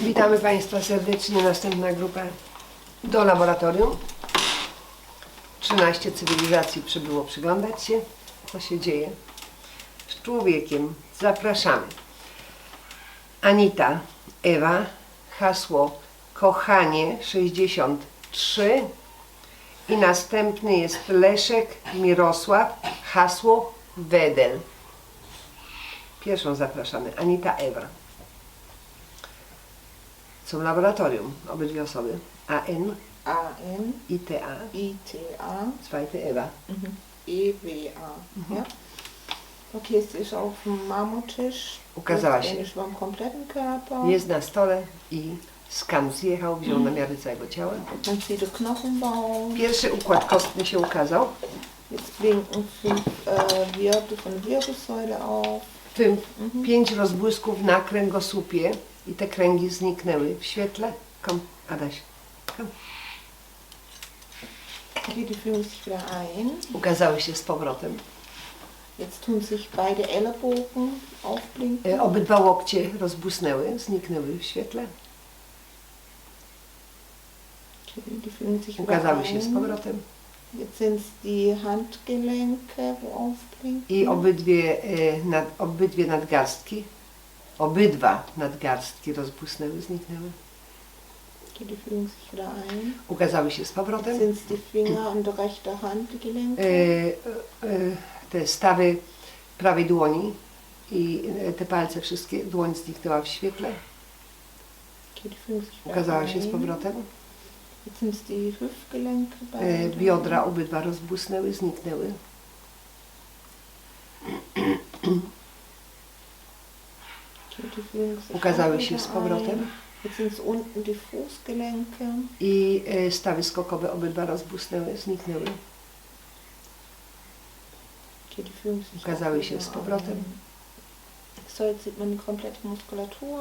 Witamy Państwa serdecznie. Następna grupa do laboratorium. 13 cywilizacji przybyło przyglądać się, co się dzieje z człowiekiem. Zapraszamy. Anita, Ewa, hasło kochanie 63 i następny jest Leszek Mirosław, hasło Wedel. Pierwszą zapraszamy, Anita, Ewa. Są laboratorium, obydwie osoby. AN, A-N, ITA, I-T-A, zweite Ewa. E-W-A. Ja? Okay, es ist auf dem Marmortisch. Ukazała się. Letztendlich beim kompletten Körper. Jest na stole i skan zjechał, wziął namiary całego ciała. Man sieht den Knochenbau. Pierwszy układ kostny się ukazał. Jetzt blinken fünf äh, Wirbel von der Wirbelsäule auf. W tym pięć rozbłysków na kręgosłupie i te kręgi zniknęły w świetle. Kom, Adaś. Kom. Die sich wieder ein. Ukazały się z powrotem. Jetzt tun sich beide Ellenbogen aufblinken. E, Obydwa łokcie rozbłysnęły, zniknęły w świetle. Okay, die fügen sich wieder Ukazały się z ein. powrotem. Jetzt sind es die Handgelenke, wo aufblinken. I obydwie, e, nad, obydwie nadgarstki, obydwa nadgarstki rozbłysnęły, zniknęły. Ukazały się z powrotem. Sind es die Finger und der rechte Handgelenke? E, e, te stawy prawej dłoni i e, te palce wszystkie, dłoń zniknęła w świetle. Ukazała się z powrotem. Jetzt sind es die Hüftgelenke. E, beide. biodra obydwa rozbłysnęły, zniknęły. Okay, die fügen sich Ukazały się z powrotem. I e, stawy skokowe obydwa rozbłysnęły, zniknęły. Ukazały się z powrotem. So, jetzt sieht man die komplette Muskulatur.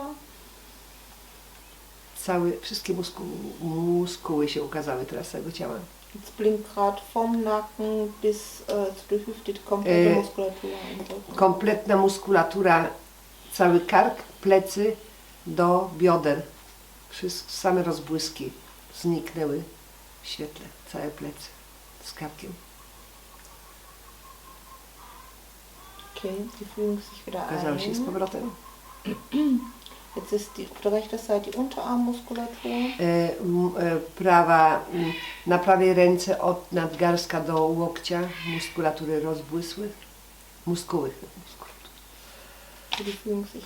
Całe, wszystkie musku, muskuły się ukazały teraz całego ciała. Jetzt blinkt gerade vom Nacken bis äh, zu der Hüfte die komplette Äh, Muskulatur. Kompletna muskulatura, cały kark, plecy do bioder. Wszystkie same rozbłyski zniknęły w świetle, całe plecy z karkiem. Okay, die fügen sich wieder Ukazały się z ein. powrotem. Jetzt ist die, rechten Seite die Unterarmmuskulatur. E, m, e, prawa, m, na prawej ręce od nadgarstka do łokcia muskulatury rozbłysły. Muskuły. Wieder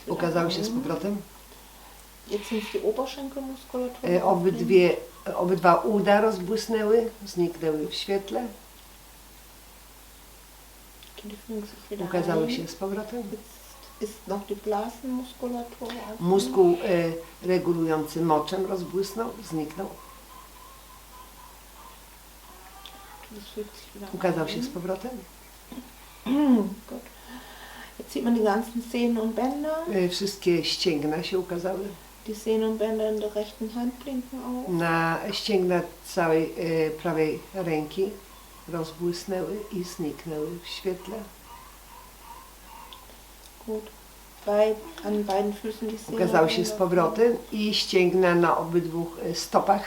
Ukazały się z powrotem. E, Obydwie, obydwa uda rozbłysnęły, zniknęły w świetle. Ukazały się z powrotem. Jetzt ist noch die Blasenmuskulatur. offen. Muskuł e, regulujący moczem rozbłysnął, zniknął. Das fügt sich wieder Ukazał się z powrotem. Gut. Jetzt sieht man die ganzen Sehnen und Bänder. E, Wszystkie ścięgna się ukazały. Die Sehnen und Bänder in der rechten Hand blinken auf. Na ścięgna całej e, prawej ręki rozbłysnęły i zniknęły w świetle. Gut. Bei, an beiden Füßen die Sehnen. Ukazały się z powrotem i ścięgna na obydwu e, stopach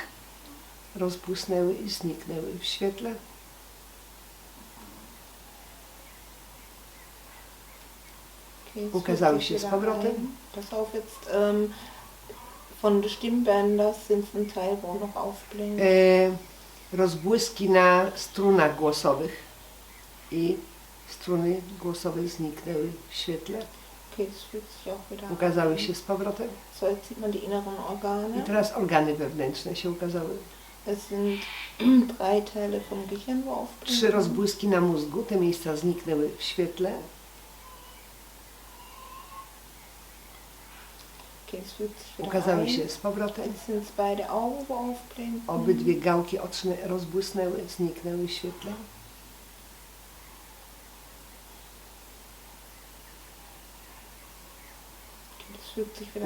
rozbłysnęły i zniknęły w świetle. Okay, jetzt Ukazały się z powrotem. Pass auf, jetzt ähm, von den Stimmbändern sind ein Teil, wo noch aufblinkt. E, rozbłyski na strunach głosowych i struny głosowe zniknęły w świetle. Das Ukazały się z powrotem. I teraz organy wewnętrzne się ukazały. Trzy rozbłyski na mózgu, te miejsca zniknęły w świetle. Okay, es fügt sich wieder Ukazały się z powrotem. Obydwie gałki oczne rozbłysnęły, zniknęły w świetle.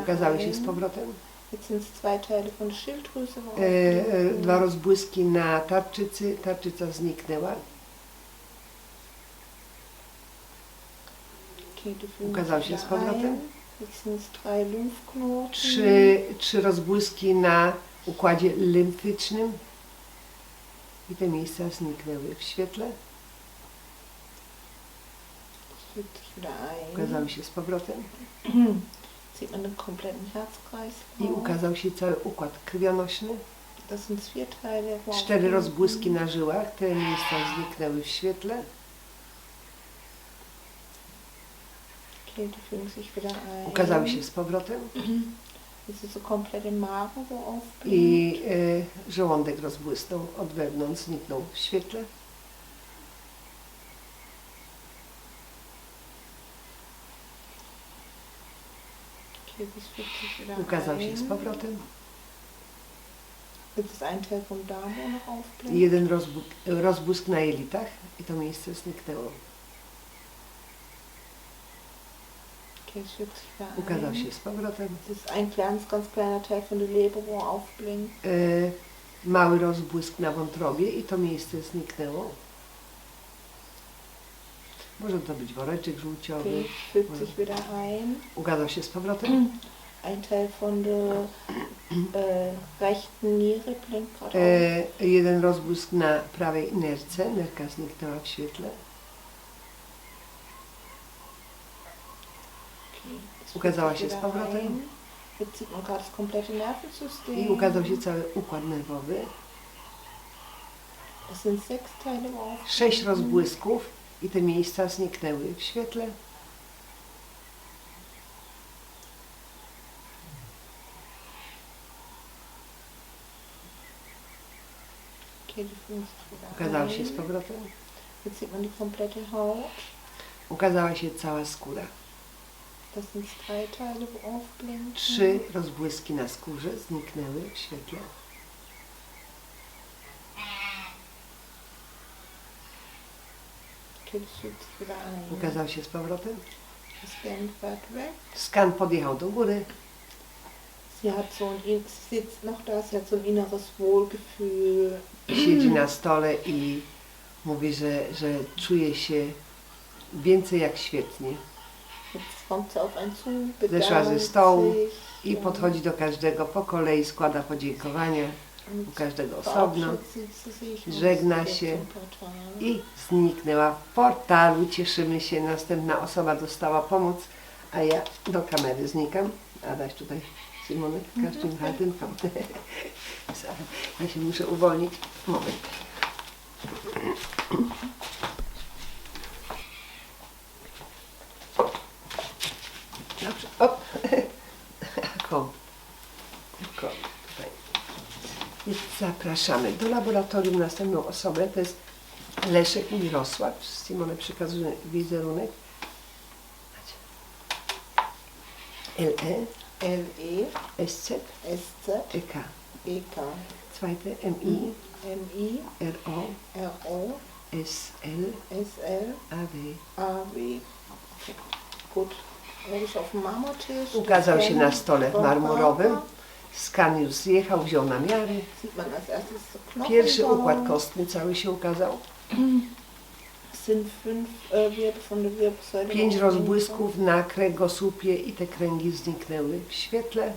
Ukazały się z powrotem. E, e, dwa rozbłyski na tarczycy, tarczyca zniknęła. Sich się z powrotem. Trzy, trzy rozbłyski na układzie limfycznym i te miejsca zniknęły w świetle, ukazały się z powrotem. I ukazał się cały układ krwionośny, cztery rozbłyski na żyłach, te miejsca zniknęły w świetle, Okay, die fügen sich wieder ein. Ukazały się z powrotem aufblinkt. i e, żołądek rozbłysnął od wewnątrz, zniknął w świetle. Ukazał się z powrotem. Aufblinkt. jeden rozbłysk na jelitach i to miejsce zniknęło. Okay, es fügt sich wieder ein. Ukazał się z powrotem. Das ist ein ganz, ganz kleiner Teil von der Leber, wo aufblinkt. E, mały rozbłysk na wątrobie i to miejsce zniknęło. Może to być woreczek żółciowy. Ein. Ukazał się z powrotem. Ein Teil von der äh, rechten Niere blinkt gerade. E, jeden rozbłysk na prawej nerce. Nerka zniknęła w świetle. Okay, es fügt ukazała się z powrotem. Nervensystem. I ukazał się cały układ nerwowy. Sześć rozbłysków i te miejsca zniknęły w świetle. Okay, die fügen sich wieder Ukazał się z powrotem. Haut. Ukazała się cała skóra. Das sind drei Teile, wo aufblinken. Trzy rozbłyski na skórze zniknęły w świetle. Ukazał się z powrotem. Skan podjechał do góry. Sie hat so ein, sie sitzt noch da, sie hat so ein inneres Wohlgefühl. Siedzi na stole i mówi, że, że czuje się więcej jak świetnie. Zeszła ze stołu. I podchodzi do każdego po kolei, składa podziękowania u każdego osobno żegna się. Portal. i zniknęła w portalu. Cieszymy się, następna osoba dostała pomoc, a ja do kamery znikam. Adaś tutaj, Simonek, każdym halten Ja się muszę uwolnić. Moment. Op. Kom. Kom, tutaj. Zapraszamy do laboratorium następną osobę. To jest Leszek i Mirosław. Simone przekazuje wizerunek. LE, L-E, SZ, S-Z, EK. E-K, Zweite MI, M-I, RO, R-O, SL, S-L, AW. A-W. Gut. Ukazał się na stole marmurowym. Papa. Skan już zjechał, wziął so Knochenbau. Pierwszy układ kostny cały się ukazał. Wirbelsäule. Pięć rozbłysków na kręgosłupie i te kręgi zniknęły w świetle.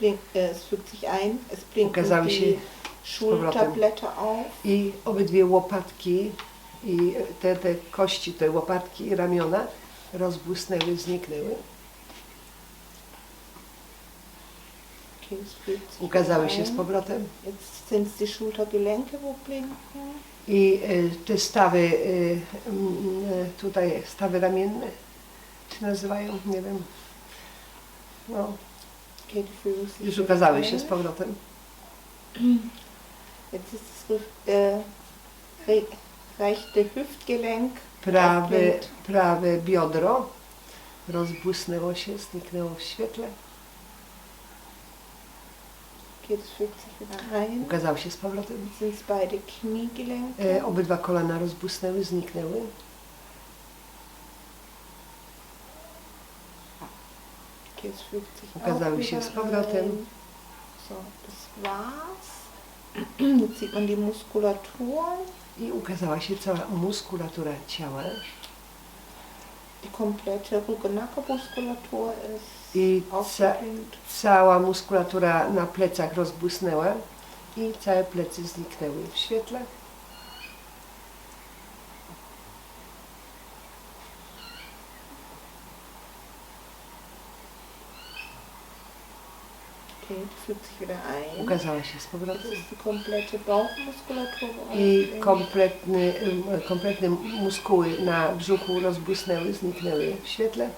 Blinken Ukazały się z powrotem. I obydwie łopatki i te, te kości, te łopatki i ramiona rozbłysnęły, zniknęły. Ukazały się z powrotem. I e, te stawy, e, e, tutaj stawy ramienne się nazywają, nie wiem. No, już ukazały się z powrotem. Jetzt ist rechte Hüftgelenk. Prawe, prawe biodro rozbłysnęło się, zniknęło w świetle. Fügt sich wieder ein. Ukazało się z powrotem. Sind es beide Kniegelenke. E, obydwa kolana rozbłysnęły, zniknęły. Okay, es Ukazały auch się wieder z powrotem. ein. So, das war's. Jetzt sieht man die Muskulatur. I ukazała się cała muskulatura ciała. Die komplette Rücken-Nackenmuskulatur ist I ca cała muskulatura na plecach rozbłysnęła i całe plecy zniknęły w świetle. Okay, fügt sich wieder ein. Ukazała się z powrotem. komplette Bauchmuskulatur. I aufgepinkt. kompletny, kompletne muskuły na brzuchu rozbłysnęły, zniknęły w świetle.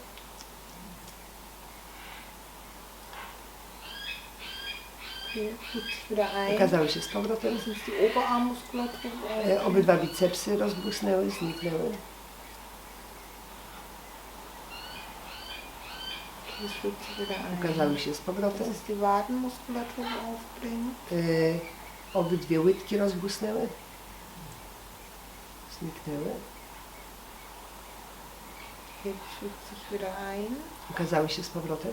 Ukazały się z powrotem. E. Obydwa bicepsy rozbłysnęły, zniknęły. Okay, es fügt sich wieder ein. Ukazały się z powrotem. E, Obydwie łydki rozbłysnęły. Zniknęły. Ukazały się z powrotem.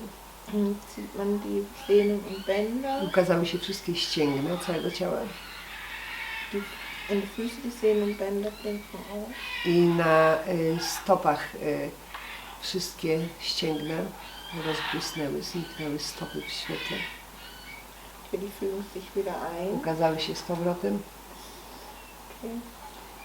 Ukazały się wszystkie ścięgna całego ciała. I na e, stopach e, wszystkie ścięgna rozbłysnęły, zniknęły stopy w świetle. Ukazały się z powrotem. Okay.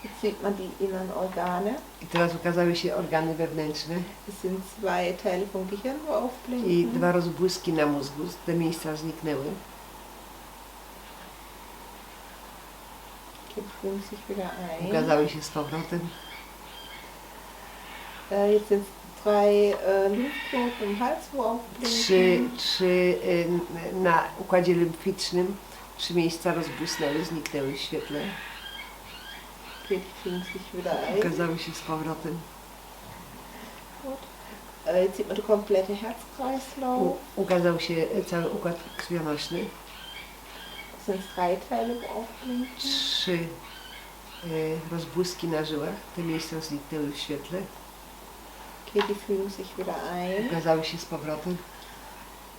Jetzt sieht man die inneren Organe. I teraz ukazały się organy wewnętrzne Es sind zwei Teile vom Gehirn, wo i dwa rozbłyski na mózgu. Te miejsca zniknęły. Ukazały się z powrotem. Äh, jetzt sind es drei äh, Lymphknoten im Hals, wo Trzy, trzy y, na układzie limficznym trzy miejsca rozbłysnęły, zniknęły w świetle. Ukazały się z powrotem. Jetzt sieht man den kompletten Herzkreislauf. Ukazał się cały układ krwionośny. Sind aufblinken. Trzy y, rozbłyski na żyłach. Te miejsca zniknęły w świetle. Okay, die fügen sich wieder ein. Ukazały się z powrotem.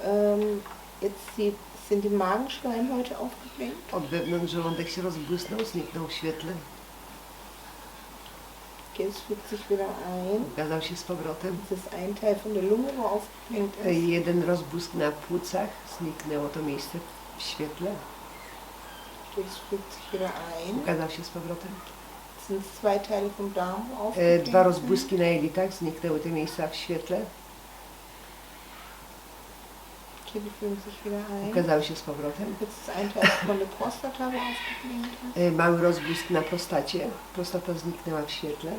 Ähm, jetzt sieht, sind die Magenschleimhäute aufgeblinkt. Od wewnątrz żołądek się rozbłysnął, zniknął w świetle. Okay, es fügt sich wieder ein. Ukazał się z powrotem. Das ist ein Teil von der Lunge, wo aufgeblinkt Y, ist. Jeden rozbłysk na płucach. Zniknęło to miejsce w świetle. Okay, es fügt sich wieder ein. Ukazał się z powrotem. Es sind zwei Teile vom Darm, wo E, Dwa rozbłyski na jelitach, zniknęły te miejsca w świetle, sich wieder ein. ukazały się z powrotem. Jetzt ist ein Teil von der Prostata, wo aufgeblinkt ist. E, Mały rozbłysk na prostacie, prostata zniknęła w świetle,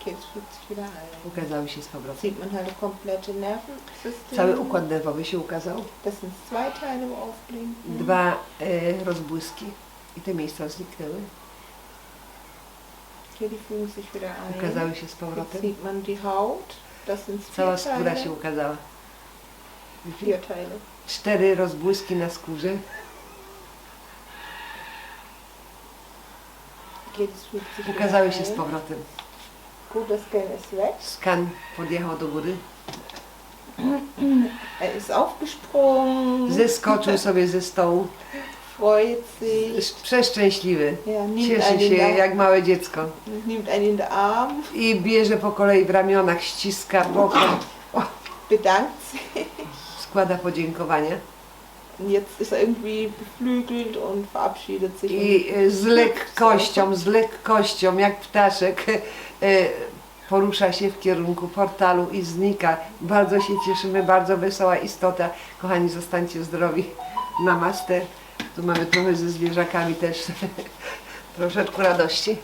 Okay, es fügt sich wieder ein. ukazały się z powrotem. Sieht man halt das komplette Nervensystem. Cały układ nerwowy się ukazał, Das sind zwei Teile, wo aufblinken. dwa e, rozbłyski i te miejsca zniknęły, ukazały się z powrotem, sieht man die Haut. Das sind vier cała skóra się ukazała. Vier Teile. Cztery rozbłyski na skórze, ukazały się z powrotem. Skan podjechał do góry, Er ist aufgesprungen. zeskoczył sobie ze stołu. Przeszczęśliwy. Cieszy się jak małe dziecko. I bierze po kolei w ramionach, ściska bokiem, składa podziękowania. Jetzt ist er irgendwie beflügelt und verabschiedet sich. I e, z lekkością, z lekkością, jak ptaszek, e, porusza się w kierunku portalu i znika. Bardzo się cieszymy, bardzo wesoła istota. Kochani, zostańcie zdrowi. Namaste. Tu mamy trochę ze zwierzakami też troszeczkę radości.